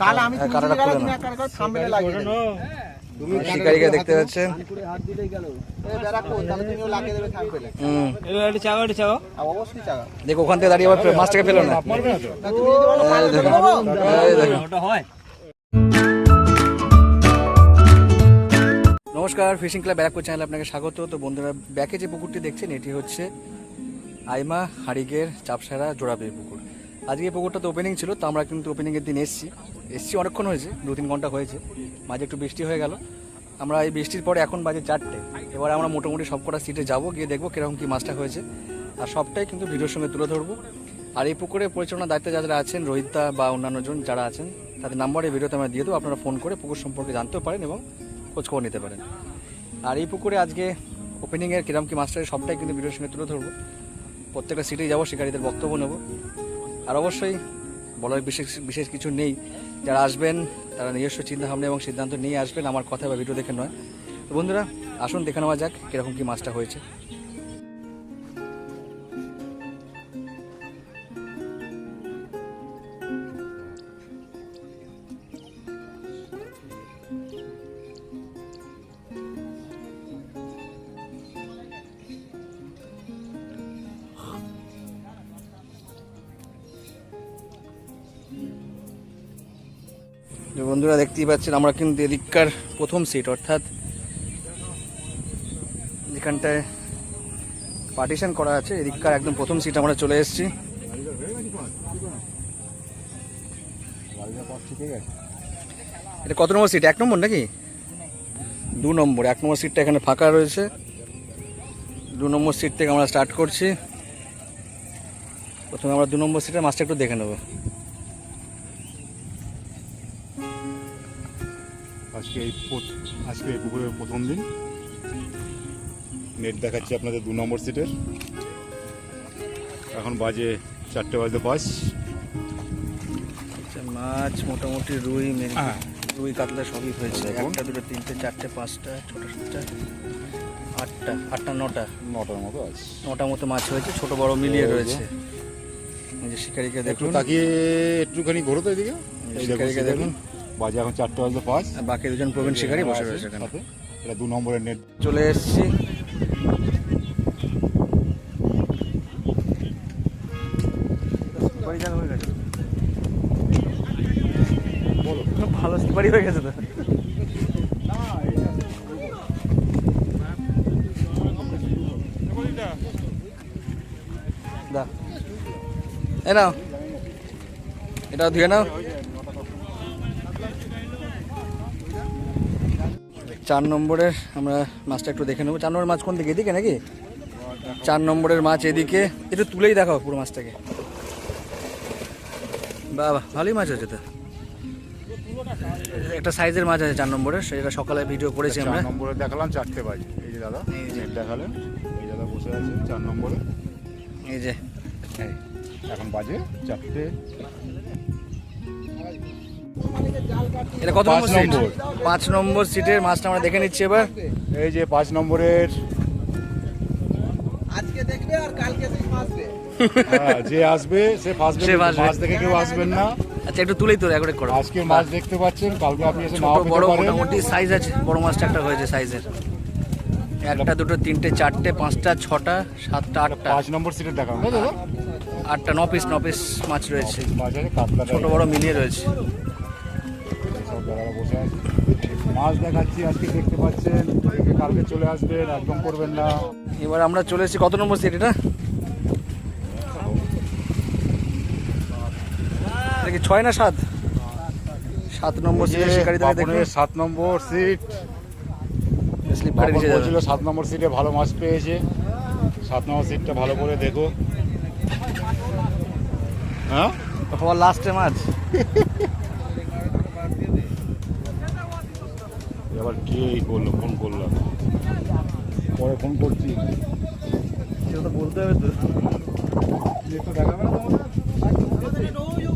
তাহলে আমি হ্যাঁ, খুলে লাগিয়ে তুমি শিকারিকে দেখতে পাচ্ছেন এ বেড়াকো তাহলে তুমিও লাগিয়ে দেবে থাম্বনেলে হুম। একটু চাও একটু চাও অবশ্যই চাগা। দেখো ওখান থেকে দাঁড়িয়ে আবার মাছটাকে ফেলো না। না তুমি যদি বলো মাছ ফেলে দেবো এই দেখো। ওটা হয়। নমস্কার ফিশিং ক্লাব ব্যারাকপুর চ্যানেলে আপনাকে স্বাগত। তো বন্ধুরা ব্যাকে যে পুকুরটি দেখছেন এটি হচ্ছে আইমা হাড়িগের চাপসারা জোড়াপি পুকুর। আজকে পুকুরটা তো ওপেনিং ছিল তো আমরা কিন্তু ওপেনিংয়ের দিন এসেছি। এসছি অনেকক্ষণ হয়েছে, দু তিন ঘণ্টা হয়েছে। মাঝে একটু বৃষ্টি হয়ে গেল। আমরা এই বৃষ্টির পরে এখন বাজে চারটে। এবার আমরা মোটামুটি সব কটা সিটে যাব, গিয়ে দেখব কীরকম কী মাছটা হয়েছে। আর সবটাই কিন্তু ভিডিওর সঙ্গে তুলে ধরবো। আর এই পুকুরে পরিচালনার দায়িত্বে যারা আছেন রোহিতদা বা অন্যান্য জন যারা আছেন, তাদের নাম্বার ভিডিওতে আমরা দিয়ে দেবো। আপনারা ফোন করে পুকুর সম্পর্কে জানতেও পারেন এবং খোঁজখবর নিতে পারেন। আর এই পুকুরে আজকে ওপেনিংয়ের কিরম কি মাস্টারের সবটাই কিন্তু ভিডিওর সঙ্গে তুলে ধরবো। প্রত্যেকটা সিটেই যাব, শিকারীদের বক্তব্য নেব। আর অবশ্যই বলার বিশেষ বিশেষ কিছু নেই। যারা আসবেন, তারা নিজস্ব চিন্তাভাবনা এবং সিদ্ধান্ত নিয়ে আসবেন। আমার কথা বা ভিডিও দেখে নয়। তো বন্ধুরা, আসুন দেখে নেওয়া যাক কীরকম কী মাছটা হয়েছে। বন্ধুরা দেখতেই পাচ্ছেন, আমরা কিন্তু এদিককার প্রথম সিট অর্থাৎ যেখানটায় পার্টিশন করা আছে, এদিককার একদম প্রথম সিট আমরা চলে এসেছি। এটা কত নম্বর সিট এক নম্বর নাকি? দু নম্বর, এক নম্বর সিটটা এখানে ফাঁকা রয়েছে। দু নম্বর সিট থেকে আমরা স্টার্ট করছি। প্রথমে আমরা দু নম্বর সিটের মাছটা একটু দেখে নেব। আজকে এই আজকে এই পুকুরের প্রথম দিন। নেট দেখাচ্ছি আপনাদের দু নম্বর সিটের এখন বাজে চারটে বাজতে পাঁচ। আচ্ছা মাছ মোটামুটি রুই হ্যাঁ। রুই কাতলা সবই হয়েছে। একটা দুটো তিনটে চারটে পাঁচটা ছোটো সাতটা আটটা আটটা নটা। নটার মতো আছে। নটার মতো মাছ হয়েছে ছোট বড় মিলিয়ে রয়েছে। যে শিকারিকে দেখুন। তাকিয়ে একটুখানি ঘোরো তো এদিকে। শিকারিকে দেখুন। বাজে এখন চারটে বাজতে পাঁচ। আর বাকি দুজন প্রবীণ শিকারি বসে রয়েছে এখানে। সাথে। এটা দু নম্বরের নেট চলে এসেছি। ভালো সুপারি হয়ে গেছে তো। দা এ নাও। এটা ধুয়ে নাও। চার নম্বরের আমরা মাছটা একটু দেখে নেব। চার নম্বরের মাছ কোন দিকে? এদিকে নাকি? চার নম্বরের মাছ এদিকে। একটু তুলেই দেখাও পুরো মাছটাকে। বাবা ভালোই মাছ আছে তো। একটা সাইজের মাছ আছে চার নম্বরের সেটা সকালে ভিডিও করেছি আমরা। নম্বরে দেখালাম চারটে বাজে। এই যে দাদা দেখালেন। এই দাদা বসে আছে চার নম্বরে। এই যে। এখন বাজে চারটে। এটা কত পাঁচ নম্বর। সিট পাঁচ নম্বর সিটের মাছটা আমরা দেখে নিচ্ছি এবার। এই যে পাঁচ নম্বরের। আজকে দেখবে আর কালকে দেখবে আসবে। হ্যাঁ, যে আসবে সে মাছ দেখে কেউ আসবেন না। আচ্ছা একটু তুলেই তো রেকর্ড করো। আজকে মাছ দেখতে পাচ্ছেন কালকে আপনি এসে নাও বড় মোটামুটি সাইজ আছে বড় মাছটা একটা হয়েছে সাইজের একটা দুটো তিনটে চারটে পাঁচটা ছটা সাতটা আটটা। পাঁচ নম্বর সিটে দেখানো। আটটা ন পিস ন পিস মাছ রয়েছে। ছোট বড় মিলিয়ে রয়েছে। মাছ দেখাচ্ছি আজকে দেখতে পাচ্ছেন কালকে চলে আসবেন একদম করবেন না। এবার আমরা চলে এসেছি কত নম্বর সিট এটা? কি ছয় না সাত? সাত নম্বর যে সিটের দেখুন। সাত নম্বর সিট স্লিপারে নিচে সাত নম্বর সিটে ভালো মাছ পেয়েছে। সাত নম্বর সিটটা ভালো করে দেখো। হ্যাঁ? লাস্টে মাছ। এবার এই করল ফোন করলাম পরে ফোন করছি। সেটা তো বলতে হবে তো। একটু দেখাবে না তোমাদের?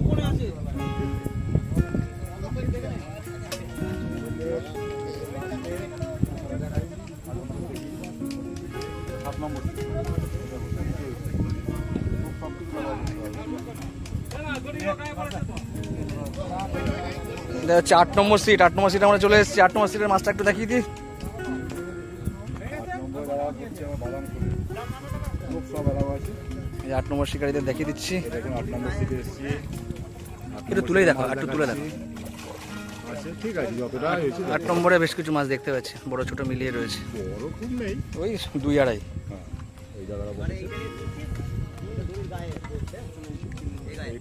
এটা আট নম্বর সিট আট নম্বর সিট আমরা চলে এসেছি। আট নম্বর সিটের মাছটা একটু দেখিয়ে দিই। আট নম্বর শিকারীদের দেখিয়ে দিচ্ছি। একটু তুলেই দেখো, একটু তুলে দেখো। আট নম্বরে বেশ কিছু মাছ দেখতে পাচ্ছি বড় ছোট মিলিয়ে রয়েছে। ওই দুই আড়াই। হ্যাঁ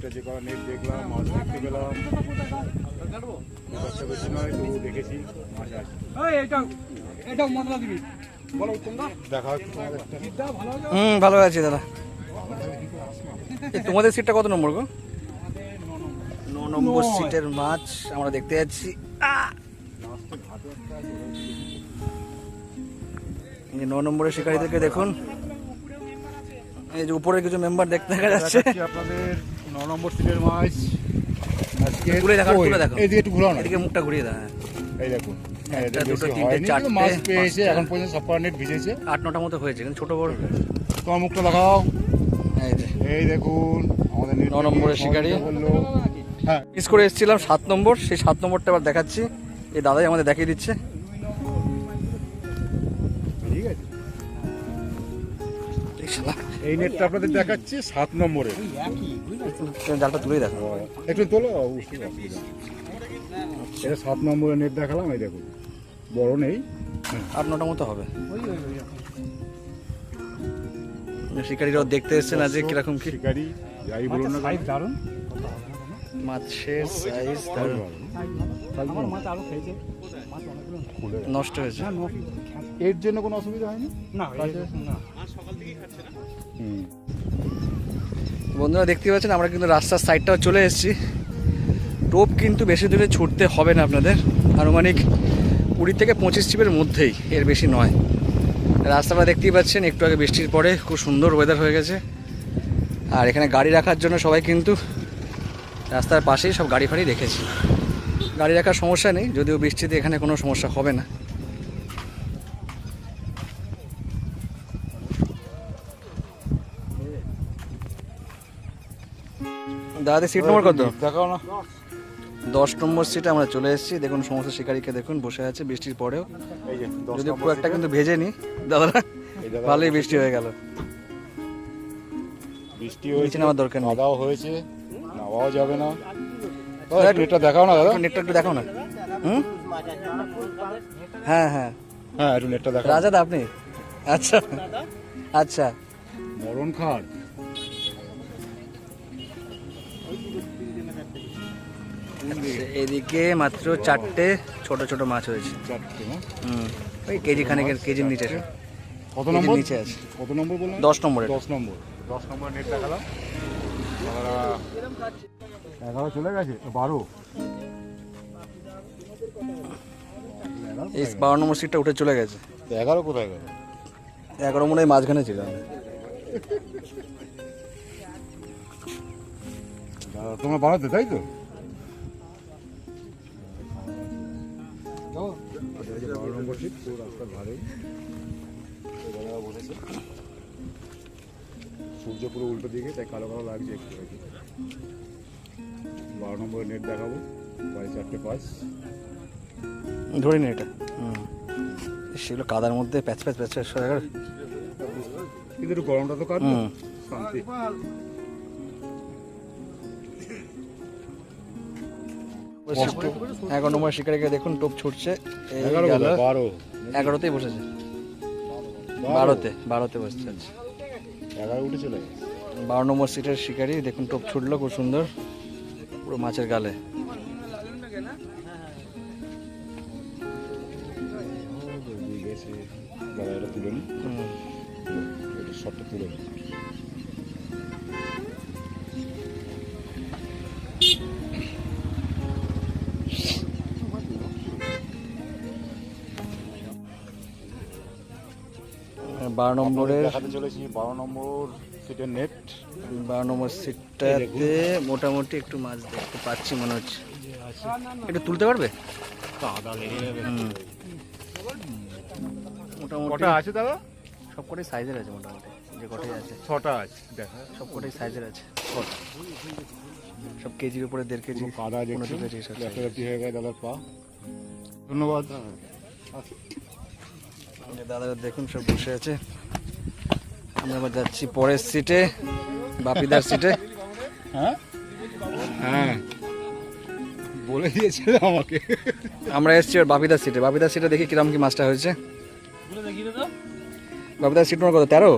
এইটা যে করা নেট দেখলাম মাছ দেখতে পেলাম। বেশি নয় তবু দেখেছি মাছ আছে। হুম ভালো আছি দাদা। তোমাদের সিটটা কত নম্বর গো? ন নম্বর সিটের মাছ আমরা দেখতে যাচ্ছি। ন নম্বরের শিকারীদেরকে দেখুন। এই যে উপরে কিছু মেম্বার দেখতে দেখা যাচ্ছে আপনাদের ন নম্বর সিটের মাছ। আজকে তুলে দেখো, তুলে দেখো। এইদিকে একটু ঘুরাও না। এদিকে মুখটা ঘুরিয়ে দাও হ্যাঁ। এই দেখুন হ্যাঁ, মাছ পেয়েছে এখন পর্যন্ত সব নেট ভিজেছে। আট মতো হয়েছে কিন্তু ছোট বড়। তোমার মুখটা দেখাও এই দেখুন আমাদের ন নম্বরের শিকারি। হ্যাঁ। মিস করে এসেছিলাম সাত নম্বর সেই সাত নম্বরটা আবার দেখাচ্ছি। এই দাদাই আমাদের দেখিয়ে দিচ্ছে। এই নেটটা আপনাদের দেখাচ্ছি সাত নম্বরের। তুমি জালটা তুলেই দেখো। একটু তোলো। এটা সাত নম্বরের নেট দেখালাম এই দেখুন বড় নেই। আট নটা মতো হবে। শিকারীরাও দেখতে এসছেন আজ যে কীরকম কি শিকারি যাই বলুন না কেন, মাছের সাইজ রাখো। নষ্ট হয়েছে। এর জন্য কোনো অসুবিধা হয়নি? হুম বন্ধুরা দেখতে পাচ্ছেন, আমরা কিন্তু রাস্তার সাইডটাও চলে এসেছি। টোপ কিন্তু বেশি দূরে ছুটতে হবে না আপনাদের। আনুমানিক কুড়ি থেকে পঁচিশ চিপের মধ্যেই, এর বেশি নয়। রাস্তাটা দেখতেই পাচ্ছেন, একটু আগে বৃষ্টির পরে খুব সুন্দর ওয়েদার হয়ে গেছে। আর এখানে গাড়ি রাখার জন্য সবাই কিন্তু রাস্তার পাশেই সব গাড়ি ফাড়ি রেখেছি। গাড়ি রাখার সমস্যা নেই, যদিও বৃষ্টিতে এখানে কোনো সমস্যা হবে না। দাদাদের সিট নম্বর কত? দেখাও না। দশ নম্বর সিটে আমরা চলে এসেছি। দেখুন সমস্ত শিকারীকে দেখুন বসে আছে বৃষ্টির পরেও। যদি খুব একটা কিন্তু ভেজে নি দাদারা দাদা ভালোই বৃষ্টি হয়ে গেল। বৃষ্টি হয়েছে নেওয়ার দরকার নেই। কাদাও হয়েছে নামাও যাবে না। এটা দেখাও না দাদা। নেটটা একটু দেখাও না। হুম? হ্যাঁ হ্যাঁ। হ্যাঁ একটু নেটটা দেখাও। রাজা দা আপনি? আচ্ছা। আচ্ছা। মরণ খাট এদিকে মাত্র চারটে ছোট ছোট মাছ হয়েছে। হুম। ওই কেজি খানেকের কেজির নিচে কত নম্বর? নিচে আছে। কত নম্বর বললাম দশ নম্বরের। দশ নম্বর। দশ নম্বর নেট দেখালাম। দাদারা এগারো চলে গেছে বারো। এই বারো নম্বর সিটটা উঠে চলে গেছে। এগারো কোথায় গেল? এগারো মনে হয় মাঝখানে ছিল। তোমরা বানাতে তাই তো? বারো নম্বর রাস্তার ধারে সূর্য পুরো উল্টো দিকে তাই কালো কালো লাগছে একটু আর কি। বারো নম্বরের নেট দেখাবো। বাড়ি চারটে পাঁচ। ধরে নি এটা। হুম। সেগুলো কাদার মধ্যে প্যাচ প্যাচ প্যাচ প্যাচ হয়ে গেল। কিন্তু একটু গরমটা তো কাটবে। হুম। শান্তি। এগারো নম্বর শিকারিকে দেখুন টোপ ছুটছে এগারোতেই বসেছে বারোতে বারোতে বসছে এগারো উঠে চলে বারো নম্বর সিটের শিকারি দেখুন টোপ ছুটলো খুব সুন্দর পুরো মাছের গালে তুলে নি হুম। এটা শটটা তুলে নি বারো নম্বরের দেখাতে চলেছি বারো নম্বর সিটের নেট বারো নম্বর সিটটাতে মোটামুটি একটু মাছ দেখতে পাচ্ছি মনে হচ্ছে। একটু তুলতে পারবে। মোটামুটি আছে দাদা? সব কটাই সাইজের আছে মোটামুটি যে কটাই আছে। ছটা আছে দেখা। সব কটাই সাইজের আছে। সব কেজির উপরে দেড় কেজি কাদা দেখছি হয়ে গেছে দাদার পা। ধন্যবাদ। দাদা দেখুন সব বসে আছে। আমরা আবার যাচ্ছি পরের সিটে বাপিদার সিটে হ্যাঁ? হ্যাঁ। বলে দিয়েছে আমাকে। আমরা এসছি ওর বাপিদার সিটে বাপিদার সিটে দেখি কিরম কি মাছটা হয়েছে। বাপিদার সিট নম্বর কত? তেরো?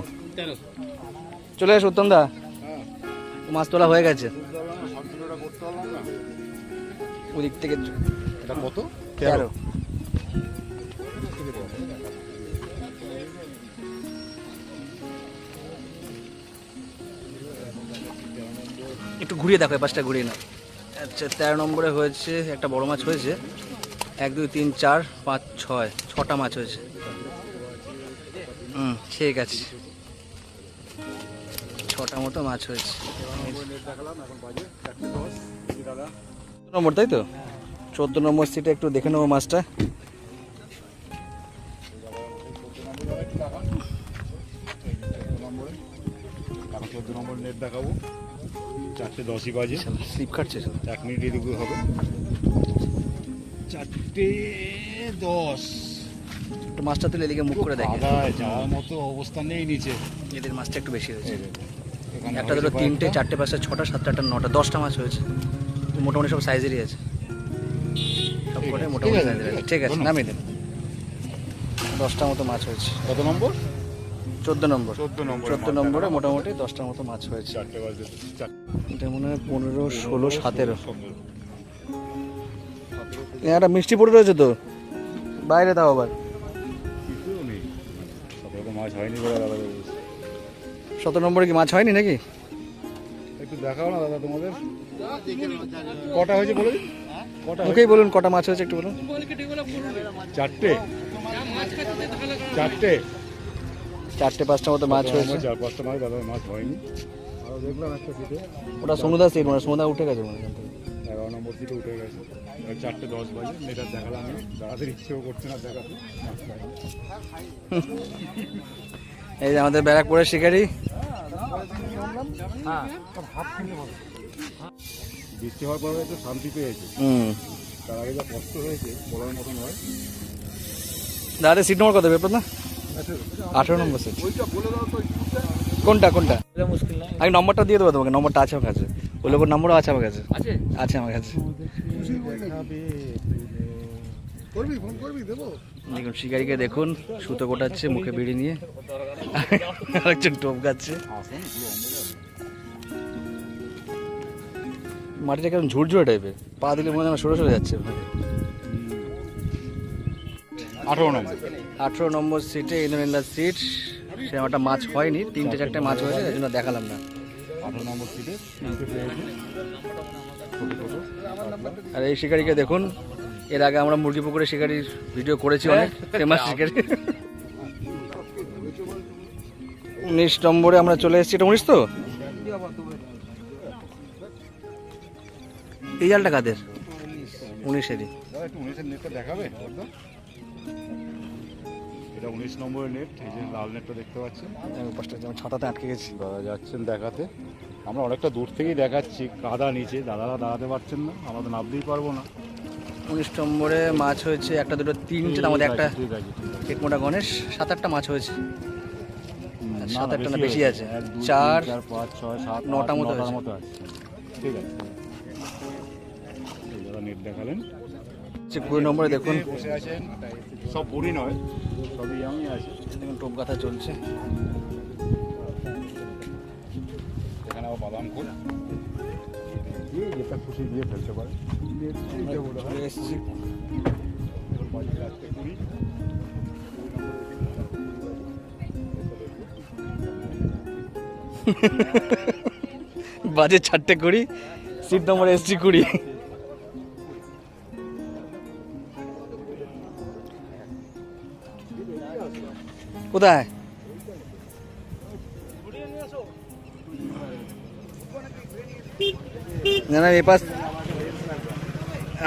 চলে এসো উত্তম দা। মাছ তোলা হয়ে গেছে। ওদিক থেকে এটা কত? তেরো। ঘুরিয়ে দেখো পাশটা ঘুরিয়ে নাও। আচ্ছা তেরো নম্বরে হয়েছে, একটা বড় মাছ হয়েছে। এক, দুই, তিন, চার, পাঁচ, ছয়, ছটা মাছ হয়েছে। হুম, ঠিক আছে। ছটা মতো মাছ হয়েছে। নম্বর, তাই তো? চোদ্দ নম্বর সিটে একটু দেখে নেব মাছটা। নম্বর নেট দেখাবো। চারটে দশই বাজে। স্লিপ কাটছে। এক মিনিট এদিকে হবে। চারটে দশ। একটু মাছটা তুলে এদিকে মুখ করে দেখে যাওয়ার মতো অবস্থা নেই নিচে। এদের মাছটা একটু বেশি হয়েছে। একটা দুটো তিনটে চারটে পাঁচটা ছটা সাতটা আটটা নটা দশটা মাছ হয়েছে। মোটামুটি সব সাইজেরই আছে। সব মোটামুটি সাইজের আছে ঠিক আছে। নামিয়ে দিন। দশটা মতো মাছ হয়েছে। কত নম্বর? চোদ্দ নম্বর। চোদ্দ নম্বর মোটামুটি দশটার মতো মাছ হয়েছে। এটা মনে হয় পনেরো ষোলো সতেরো। একটা মিষ্টি পড়ে রয়েছে তো? বাইরে দাও আবার। সতেরো নম্বরে কি মাছ হয়নি নাকি? একটু দেখাও না দাদা তোমাদের। কটা হয়েছে বলে দিন? কটা? মুখেই বলুন কটা মাছ হয়েছে একটু বলুন। চারটে? চারটে? চারটে পাঁচটা মতো মাছ হয়েছে। চার পাঁচটা মাছ দাদা মাছ হয়নি। আরও দেখলাম একটা সিটে ওটা সমুদা সিট মানে সমুদা উঠে গেছে মনে হয় এগারো নম্বর সিটে উঠে গেছে। চারটে দশ বাজে মেয়েটার দেখালাম দাদাদের ইচ্ছেও করছে না দেখাতে। এই যে আমাদের ব্যারাকপুরের শিকারি। বৃষ্টি হওয়ার পরে একটু শান্তি পেয়েছে। হুম। তার আগে যা কষ্ট হয়েছে বলার মতো নয় দাদা সিট নম্বর কত ব্যাপার না আঠারো নম্বর সিট কোনটা কোনটা? মুশকিল নাই আমি নম্বরটা দিয়ে দেবো তোমাকে নম্বরটা আছে আমার কাছে। ওই লোকের নম্বরও আছে আমার কাছে। আছে? আছে আমার কাছে। করবি ফোন করবি দেবো। দেখুন শিকারিকে দেখুন সুতো কোটাচ্ছে মুখে বিড়ি নিয়ে। আরেকজন টোপ গাচ্ছে মাটিটা কেমন ঝুরঝুরে টাইপের পা দিলে মনে হয় সরে সরে যাচ্ছে। আঠারো নম্বর। আঠেরো নম্বর সিটে ইন্দ্রনীলা সিট সে একটা মাছ হয়নি তিনটে চারটে মাছ হয়েছে এই জন্য দেখালাম না। আঠারো নম্বর সিটে আর এই শিকারিকে দেখুন এর আগে আমরা মুরগি পুকুরে শিকারির ভিডিও করেছি অনেক ফেমাস শিকারি। উনিশ নম্বরে আমরা চলে এসেছি এটা উনিশ তো? এই জালটা কাদের? উনিশেরই। উনিশের দেখাবে এটা উনিশ নম্বরের নেট এই যে লাল নেটটা দেখতে পাচ্ছেন। আমি পাঁচটা যেমন ছাতাতে আটকে গেছি। দাদা যাচ্ছেন দেখাতে। আমরা অনেকটা দূর থেকেই দেখাচ্ছি কাদা নিচে। দাদারা দাঁড়াতে পারছেন না আমরা তো নামতেই পারব না। উনিশ নম্বরে মাছ হয়েছে একটা দুটো তিনটে তার মধ্যে একটা আছে কেকমোটা গণেশ সাত আটটা মাছ হয়েছে। সাত আটটা না, বেশি আছে। এক, চার, পাঁচ ছয় সাত নটা মতো মতো আছে। ঠিক আছে। নেট দেখালেন। হচ্ছে কুড়ি নম্বরে দেখুন। সব বুড়ি নয়। সবই ইয়াংই আছে। টোপ গাথা চলছে। এখানে আবার বাদাম যেটা খুশি দিয়ে ফেলতে পারে বাজে চারটে কুড়ি, সিট নম্বর এসছি কুড়ি। কোথায়? না না এপাশ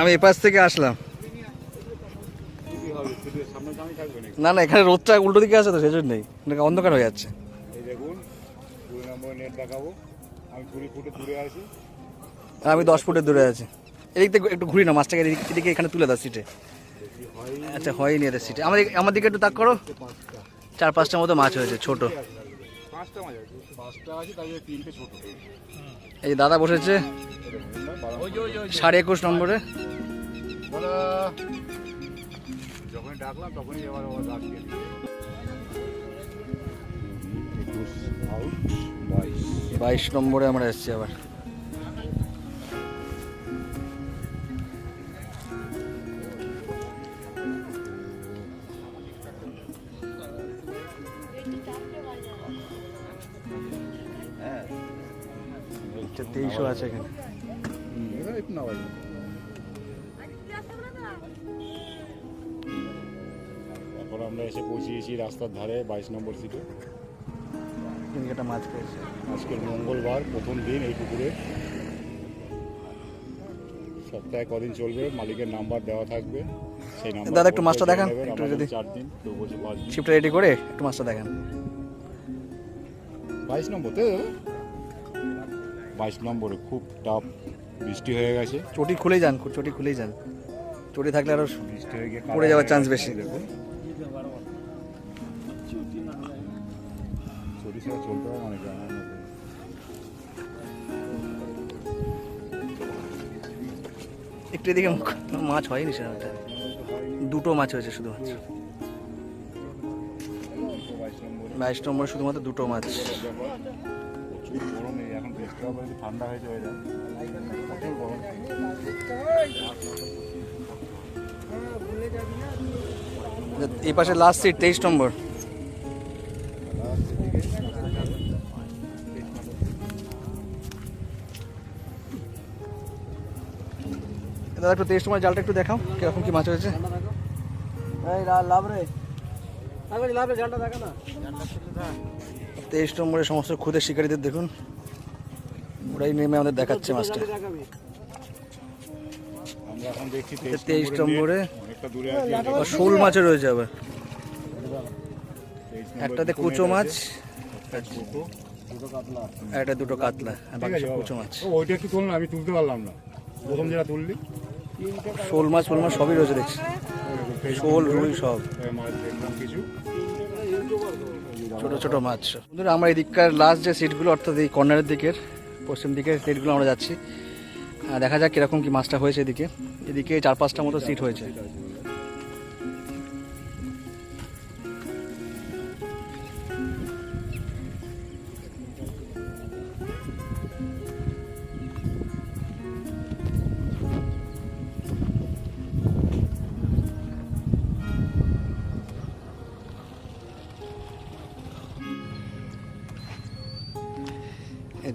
আমি এপাশ থেকে আসলাম। না না এখানে রোদটা উল্টো দিকে আছে তো সেজন্যই এখানে অন্ধকার হয়ে যাচ্ছে। আমি কুড়ি ফুটে দূরে আছি। আর দশ ফুটের দূরে আছি। এদিক থেকে একটু ঘুরি না মাছটাকে এদিকে এখানে তুলে দাও সিটে আচ্ছা হয়নি এদের সিটে আমাদের আমার দিকে একটু তাক করো। চার পাঁচটার মতো মাছ হয়েছে, ছোট। এই যে দাদা বসেছে, সাড়ে একুশ নম্বরে। বাইশ নম্বরে আমরা এসেছি আবার। আচ্ছা, আছে এখানে। এখন আমরা এসে পৌঁছিয়েছি রাস্তার ধারে বাইশ নম্বর সিটে। একটা মাছ পেয়েছে। আজকের মঙ্গলবার প্রথম দিন এই পুকুরে। সপ্তাহে কদিন চলবে মালিকের নাম্বার দেওয়া থাকবে। সেই নাম্বার দাদা, একটু মাছটা দেখান, একটু যদি- চার দিন কেউ বলছে পাঁচ দিন। রেডি করে একটু মাছটা দেখেন। বাইশ নম্বর তো? বাইশ নম্বরে খুব টাফ বৃষ্টি হয়ে গেছে। চটি খুলেই যান চটি খুলেই যান। চটি থাকলে আরও বৃষ্টি হয়ে গিয়ে পড়ে যাওয়ার চান্স বেশি। দেখুন। চটি ছাড়া চলতে অনেক একটু এদিকে মাছ হয়নি সেরকমটা দুটো মাছ হয়েছে শুধুমাত্র। বাইশ নম্বরে শুধুমাত্র দুটো মাছ। গরম এখন বৃষ্টি হবে ঠান্ডা ওয়েদার প্রচুর গরম এই পাশে লাস্ট সিট তেইশ নম্বর। দাদা, একটু তেইশ নম্বর জালটা একটু দেখাও, কীরকম কি মাছ হয়েছে? তেইশ নম্বরে সমস্ত খুদের শিকারীদের দেখুন। ওরাই নেমে আমাদের দেখাচ্ছে মাছটা। আমরা এখন দেখছি তেইশ নম্বরে অনেকটা দূরে আছি আর শোল রয়েছে আবার। তেইশ নম্বরে একটাতে কুচো মাছ একটা দুটো। কাতলা। কুচো মাছ। ওইটা একটু আমি তুলতে পারলাম না। প্রথম যেটা তুললি। শোল মাছ ফোল মাছ সবই রয়েছে দেখছি। শোল রুই সব। ছোট ছোট মাছ। বন্ধুরা, আমরা এদিককার লাস্ট যে সিটগুলো অর্থাৎ এই কর্নারের দিকের, পশ্চিম দিকের সিটগুলো আমরা যাচ্ছি। দেখা যাক কীরকম কি মাছটা হয়েছে এদিকে। এদিকে চার পাঁচটা মতো সিট হয়েছে।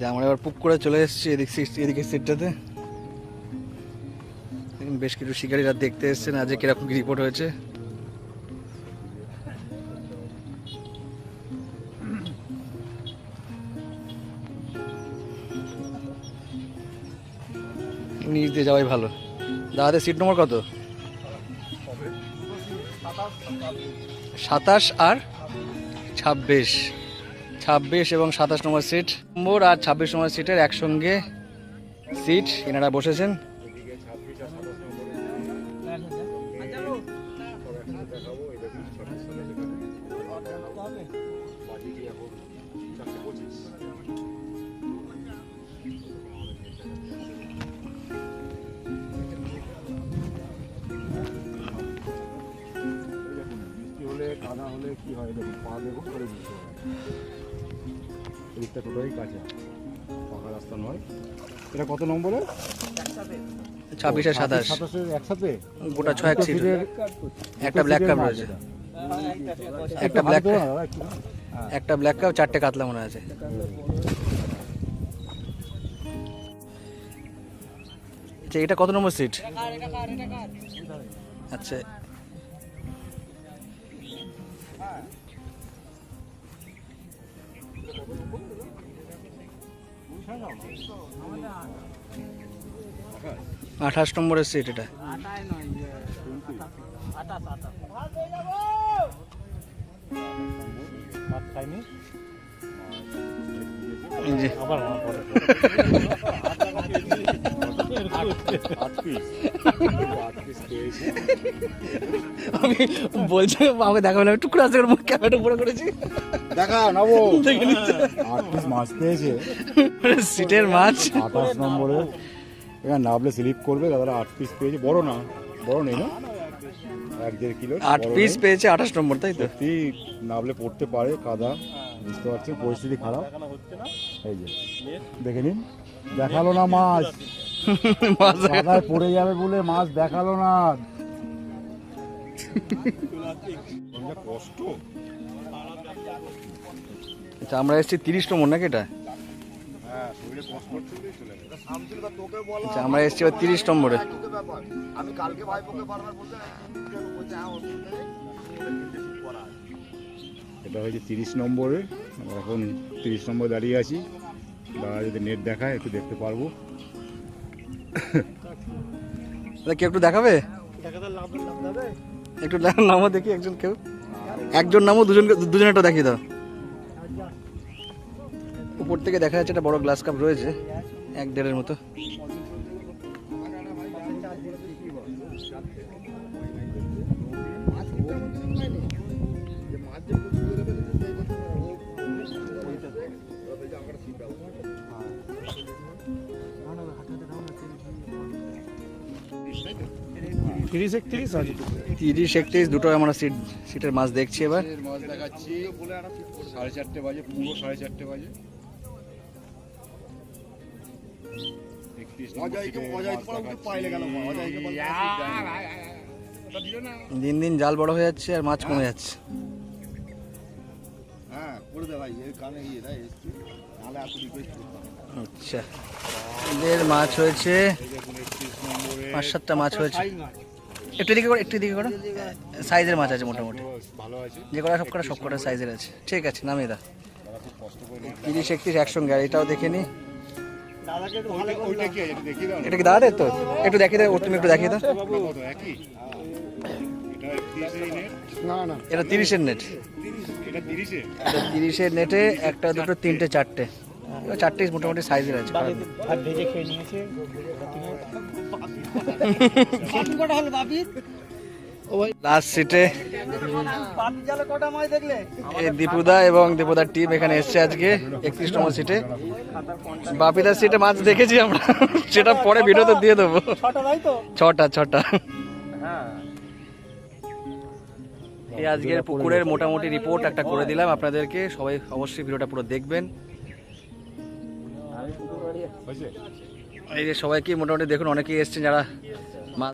যে আমরা এবার পুক করে চলে এসেছি এদিক এদিকে সিটটাতে। বেশ কিছু শিকারীরা দেখতে এসেছেন আজ কীরকম কি রিপোর্ট হয়েছে। নিচ দিয়ে যাওয়াই ভালো। দাদাদের সিট নম্বর কত? সাতাশ আর ছাব্বিশ। ছাব্বিশ এবং সাতাশ নম্বর সিট। নম্বর আর ছাব্বিশ নম্বর সিটের একসঙ্গে সিট এনারা বসেছেন। কাদা হলে কি হয় দেখুন পা করে বৃষ্টি হয় এদিকটা টোটাই কাঁচা পাকা রাস্তা নয়। এটা কত নম্বরে? ছাব্বিশ আর সাতাশ। সাতাশের একসাথে? গোটা ছয় এক সিট একটা ব্ল্যাক কাপ রয়েছে। একটা ব্ল্যাক একটা ব্ল্যাক কাপ চারটে কাতলা মনে আছে। আচ্ছা এটা কত নম্বর সিট আচ্ছা আঠাশ নম্বরের সিট এটা। আমি বলছি, আমাকে দেখাবেন আমি টুকরো আছে মুখ ক্যামেরাটা উপরে করেছি। দেখা নেব আট পিস মাছ পেয়েছে? সিটের মাছ। আঠাশ নম্বরে। এখানে নাবলে স্লিপ করবে দাদারা আট পিস পেয়েছে। বড় না বড় নেই না? এক দেড় কিলো আট পিস পেয়েছে আঠাশ নম্বর তাই তো? সত্যি নাবলে পড়তে পারে কাদা বুঝতে পারছেন? পরিস্থিতি খারাপ। এই যে দেখে নিন। দেখাল না মাছ। মাছ কাদায় পড়ে যাবে বলে মাছ দেখাল না। কষ্ট। আচ্ছা, আমরা এসেছি তিরিশ নম্বর নাকি এটা? আচ্ছা আমরা এসেছি এবার তিরিশ নম্বরে। আমি কালকে। এটা হয়েছে তিরিশ নম্বরে। আমরা এখন তিরিশ নম্বরে দাঁড়িয়ে আছি। দাদা যদি নেট দেখায় একটু দেখতে পারব। কেউ একটু দেখাবে? একটু নামও দেখি একজন কেউ। একজন নামও দুজন দুজন একটা দেখিয়ে দাও। উপর থেকে দেখা যাচ্ছে একটা বড় গ্লাস কাপ রয়েছে এক দেড়ের মতো। তিরিশ একত্রিশ আছে তিরিশ একত্রিশ দুটো আমরা সিট সিটের মাছ দেখছি এবার। মাছ দেখাচ্ছি। সাড়ে চারটে বাজে পুরো সাড়ে চারটে বাজে। দিন দিন জাল বড় হয়ে যাচ্ছে আর মাছ কমে যাচ্ছে। আচ্ছা। এদের মাছ হয়েছে, পাঁচ সাতটা মাছ হয়েছে। একটু দিকে করো, একটু দিকে করো। সাইজের মাছ আছে মোটামুটি। যে কটা, সব কটা সব কটা সাইজের আছে। ঠিক আছে, নামিয়ে দা তিরিশ, একত্রিশ, একসঙ্গে। আর এটাও দেখে নি। এটা কি দাঁড়াতে তো? একটু দেখিয়ে দাও তুমি একটু দেখিয়ে দাও। এটা একত্রিশের নেট না না। এটা তিরিশের নেট তিরিশের? নেটে একটা দুটো তিনটে চারটে। চারটে মোটামুটি সাইজের আছে খারাপ না। আর ভেজে খেয়ে নিয়েছে। লাস্ট সিটে দীপুদা এবং দীপুদার টিম এখানে এসছে আজকে একত্রিশ নম্বর সিটে বাপিদার সিটে মাছ দেখেছি আমরা। সেটা পরে ভিডিওতে দিয়ে দেবো। ছটা ছটা। এই আজকের পুকুরের মোটামুটি রিপোর্ট একটা করে দিলাম আপনাদেরকে। সবাই অবশ্যই ভিডিওটা পুরো দেখবেন। এই যে সবাইকে মোটামুটি দেখুন, অনেকেই এসছেন যারা